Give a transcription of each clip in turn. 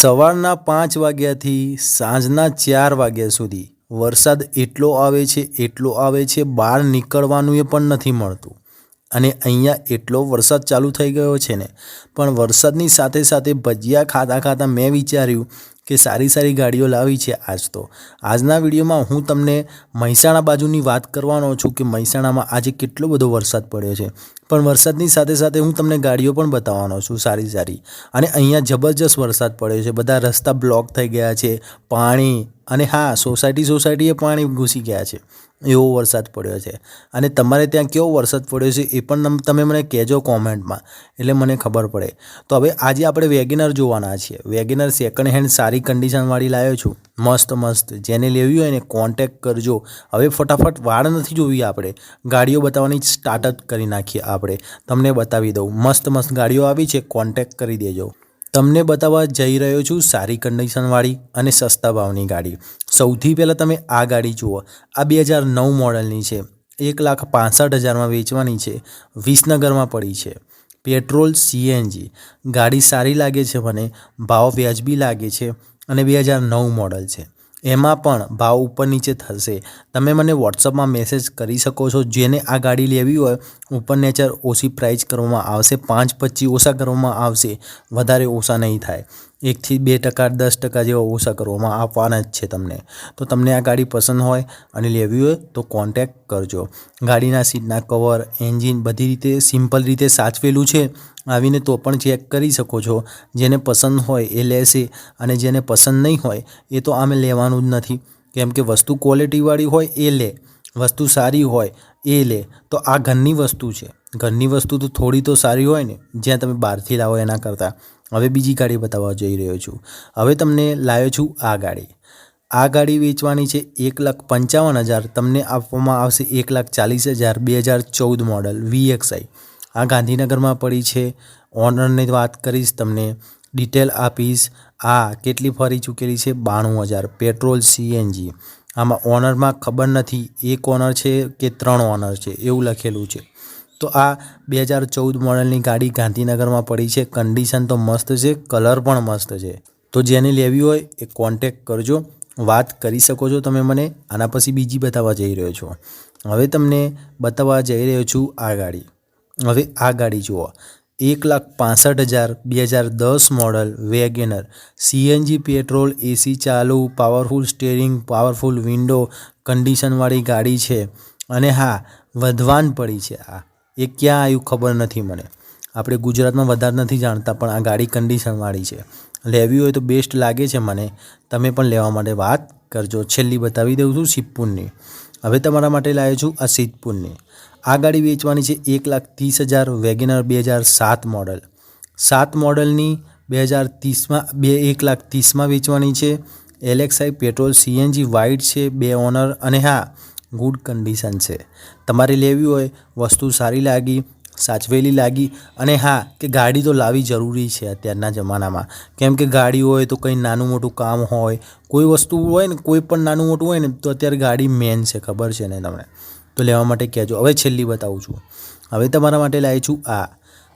સવારના પાંચ વાગ્યાથી સાંજના ચાર વાગ્યા સુધી વરસાદ એટલો આવે છે, એટલો આવે છે, બહાર નીકળવાનું એ પણ નથી મળતું. અને અહીંયા એટલો વરસાદ ચાલુ થઈ ગયો છે ને. પણ વરસાદની સાથે સાથે ભજીયા ખાતા ખાતા મેં વિચાર્યું કે સારી સારી ગાડીઓ લાવી છે આજ તો. આજના વિડીયોમાં હું તમને મહેસાણા બાજુની વાત કરવાનો છું કે મહેસાણામાં આજે કેટલો બધો વરસાદ પડ્યો છે. પણ વરસાદની સાથે સાથે હું તમને ગાડીઓ પણ બતાવવાનો છું સારી સારી. અને અહીંયા જબરજસ્ત વરસાદ પડ્યો છે. બધા રસ્તા બ્લોક થઈ ગયા છે. પાણી અને હા, સોસાયટી સોસાયટીએ પાણી ઘૂસી ગયા છે. એવો વરસાદ પડ્યો છે. અને તમારે ત્યાં કેવો વરસાદ પડ્યો છે એ પણ તમે મને કહેજો કોમેન્ટમાં. એટલે મને ખબર પડે. તો હવે આજે આપણે વેગેનર જોવાના છીએ. વેગેનર સેકન્ડ હેન્ડ સારી કન્ડિશનવાળી લાવ્યો છું. મસ્ત મસ્ત. જેને લેવી હોય ને કોન્ટેક કરજો. હવે ફટાફટ વાળ નથી જોવી આપણે. ગાડીઓ બતાવવાની સ્ટાર્ટ જ કરી નાખીએ આપણે. તમને બતાવી દઉં. મસ્ત મસ્ત ગાડીઓ આવી છે. કોન્ટેક કરી દેજો. તમને બતાવવા જઈ રહ્યો છું સારી કન્ડિશનવાળી અને સસ્તા ભાવની ગાડી. સૌથી પહેલાં તમે આ ગાડી જુઓ. આ બે હજાર નવ મોડલની છે. એક લાખ પાંસઠ હજારમાં વેચવાની છે. વિસનગરમાં પડી છે. પેટ્રોલ સીએનજી ગાડી સારી લાગે છે મને. ભાવ વ્યાજબી લાગે છે. અને બે હજાર નવ મોડલ છે. એમાં પણ ભાવ ઉપર નીચે થશે. તમે મને વોટ્સઅપમાં મેસેજ કરી શકો છો. જેને આ ગાડી લેવી હોય ઉપર નેચર ઓછી પ્રાઇસ કરવામાં આવશે. પાંચ પચીસ ઓછા કરવામાં આવશે. વધારે ઓછા નહીં થાય. એકથી બે ટકા, દસ ટકા જેવા ઓછા કરવામાં આપવાના જ છે તમને. તો તમને આ ગાડી પસંદ હોય અને લેવી હોય તો કોન્ટેક કરજો. ગાડીના સીટના કવર એન્જિન બધી રીતે સિમ્પલ રીતે સાચવેલું છે. આવીને તો પણ ચેક કરી શકો છો. જેને પસંદ હોય એ લેશે અને જેને પસંદ નહીં હોય એ તો આમે લેવાનું જ નથી. કેમ કે વસ્તુ ક્વોલિટીવાળી હોય એ લે, વસ્તુ સારી હોય એ લે. તો આ ઘરની વસ્તુ છે. ઘરની વસ્તુ તો થોડી તો સારી હોય ને, જ્યાં તમે બહારથી લાવો એના કરતાં. હવે બીજી ગાડી બતાવવા જઈ રહ્યો છું. હવે તમને લાવ્યો છું આ ગાડી. આ ગાડી વેચવાની છે એક લાખ પંચાવન હજાર. તમને આપવામાં આવશે એક લાખ ચાલીસ હજાર. બે હજાર ચૌદ મોડલ વીએક્સઆઈ આ ગાંધીનગરમાં પડી છે. ઓનરની વાત કરીશ, તમને ડિટેલ આપીશ. આ કેટલી ફરી ચૂકેલી છે? બાણું હજાર. Petrol CNG. આમાં ઓનરમાં ખબર નથી. એક ઓનર છે કે ત્રણ ઓનર છે? એવું લખેલું છે. તો આ બે હજાર ચૌદ મોડલની ગાડી ગાંધીનગરમાં પડી છે. કન્ડિશન તો મસ્ત છે, કલર પણ મસ્ત છે. તો જેને લેવી હોય એ કોન્ટેક કરજો. વાત કરી શકો છો તમે મને, આના પછી બીજી બતાવવા જઈ રહ્યો છો. હવે તમને બતાવવા જઈ રહ્યો છું આ ગાડી. હવે આ ગાડી જુઓ. એક લાખ પાસઠ હજાર, બે હજાર દસ model, WagonR, CNG petrol, AC ચાલુ, પાવરફુલ સ્ટેરિંગ, પાવરફુલ વિન્ડો, કન્ડિશનવાળી ગાડી છે. અને હા, વધવાન પડી છે આ. એ ક્યાં આવ્યું ખબર નથી મને. આપણે ગુજરાતમાં વધારે નથી જાણતા, પણ આ ગાડી કન્ડિશનવાળી છે. લેવી હોય તો બેસ્ટ લાગે છે મને. તમે પણ લેવા માટે વાત કરજો. છેલ્લી બતાવી દઉં છું સિદ્ધપુરની હવે તમારા માટે લાવ્યો છું આ સિદ્ધપુરની આ ગાડી વેચવાની છે એક લાખ ત્રીસ હજાર, વેગેનર બે હજાર સાત મોડલ સાત મોડલની બે હજાર ત્રીસમાં, બે એક લાખ ત્રીસમાં વેચવાની છે. એલેક્સાઈ પેટ્રોલ સીએનજી વાઇટ છે, બે ઓનર અને હા ગુડ કન્ડિશન છે. તમારે લેવી હોય, વસ્તુ સારી લાગી, સાચવેલી લાગી અને હા, કે ગાડી તો લાવવી જરૂરી છે અત્યારના જમાનામાં. કેમ કે ગાડી હોય તો કંઈ નાનું મોટું કામ હોય, કોઈ વસ્તુ હોય ને, કોઈ પણ નાનું મોટું હોય ને, તો અત્યારે ગાડી મેન છે, ખબર છે ને તમને? તો લેવા માટે કહેજો. હવે છેલ્લી બતાવું છું. હવે તમારા માટે લાવી છું આ.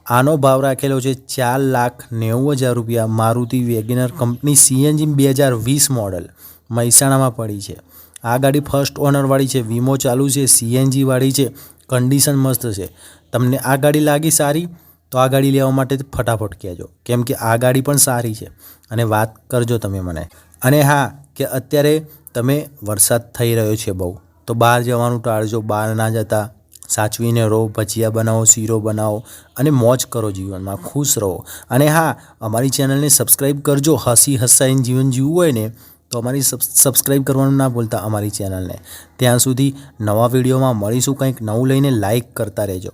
આનો ભાવ રાખેલો છે ચાર લાખ નેવું હજાર રૂપિયા. મારુતિ વેગેનર કંપની સીએનજી બે હજાર વીસ મોડલ. મહેસાણામાં પડી છે. આ ગાડી ફર્સ્ટ ઓનરવાળી છે, વીમો ચાલુ છે સીએનજીવાળી છે કન્ડિશન મસ્ત છે. તમને આ ગાડી લાગી સારી, તો આ ગાડી લેવા માટે ફટાફટ કહેજો. કેમ કે આ ગાડી પણ સારી છે. અને વાત કરજો તમે મને. અને હા, કે અત્યારે તમે વરસાદ થઈ રહ્યો છે બહુ, તો બહાર જવાનું ટાળજો, બહાર ના જતા. સાચવીને રહો, ભજીયા બનાવો, શીરો બનાવો, અને મોજ કરો જીવનમાં, ખુશ રહો. અને હા, અમારી ચેનલને સબસ્ક્રાઈબ કરજો, હસી હસાઈને જીવન જીવવું હોય ને તો અમારી સબસ્ક્રાઈબ કરવાનું ના ભૂલતા અમારી ચેનલને ત્યાં સુધી નવા વિડીયોમાં મળીશું કંઈક નવું લઈને લાઈક કરતા રહેજો.